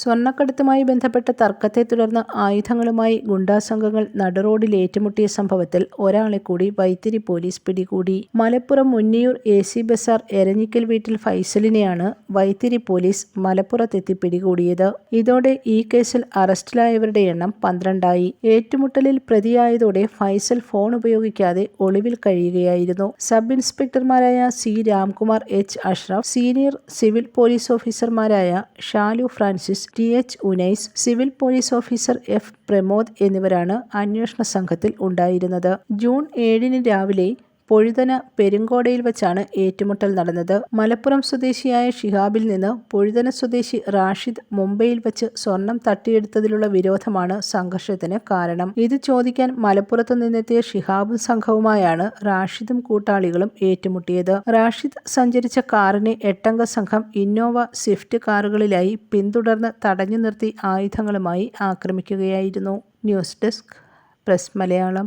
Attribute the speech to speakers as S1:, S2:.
S1: സ്വർണക്കടത്തുമായി ബന്ധപ്പെട്ട തർക്കത്തെ തുടർന്ന് ആയുധങ്ങളുമായി ഗുണ്ടാസംഘങ്ങൾ നടുറോഡിൽ ഏറ്റുമുട്ടിയ സംഭവത്തിൽ ഒരാളെ കൂടി വൈത്തിരി പോലീസ് പിടികൂടി. മലപ്പുറം മുന്നിയൂർ എ. സി ബസാർ എരഞ്ഞിക്കൽ വീട്ടിൽ ഫൈസലിനെയാണ് വൈത്തിരി പോലീസ് മലപ്പുറത്തെത്തി പിടികൂടിയത്. ഇതോടെ ഈ കേസിൽ അറസ്റ്റിലായവരുടെ എണ്ണം പന്ത്രണ്ടായി. ഏറ്റുമുട്ടലിൽ പ്രതിയായതോടെ ഫൈസൽ ഫോൺ ഉപയോഗിക്കാതെ ഒളിവിൽ കഴിയുകയായിരുന്നു. Sub ഇൻസ്പെക്ടർമാരായ C. Ramkumar, H. Ashraf, senior civil police ഓഫീസർമാരായ Shalu Francis, T. H. Unais, civil police officer F. Pramod എന്നിവരാണ് അന്വേഷണ സംഘത്തിൽ ഉണ്ടായിരുന്നത്. ജൂൺ ഏഴിന് രാവിലെ പൊഴുതന പെരുങ്കോടയിൽ വെച്ചാണ് ഏറ്റുമുട്ടൽ നടന്നത്. മലപ്പുറം സ്വദേശിയായ ഷിഹാബിൽ നിന്ന് പൊഴുതന സ്വദേശി റാഷിദ് മുംബൈയിൽ വെച്ച് സ്വർണം തട്ടിയെടുത്തതിലുള്ള വിരോധമാണ് സംഘർഷത്തിന് കാരണം. ഇത് ചോദിക്കാൻ മലപ്പുറത്തു നിന്നെത്തിയ ഷിഹാബും സംഘവുമായാണ് റാഷിദും കൂട്ടാളികളും ഏറ്റുമുട്ടിയത്. റാഷിദ് സഞ്ചരിച്ച കാറിനെ എട്ടംഗ സംഘം ഇന്നോവ, സ്വിഫ്റ്റ് കാറുകളിലായി പിന്തുടർന്ന് തടഞ്ഞു നിർത്തി ആയുധങ്ങളുമായി ആക്രമിക്കുകയായിരുന്നു.
S2: News desk press Malayalam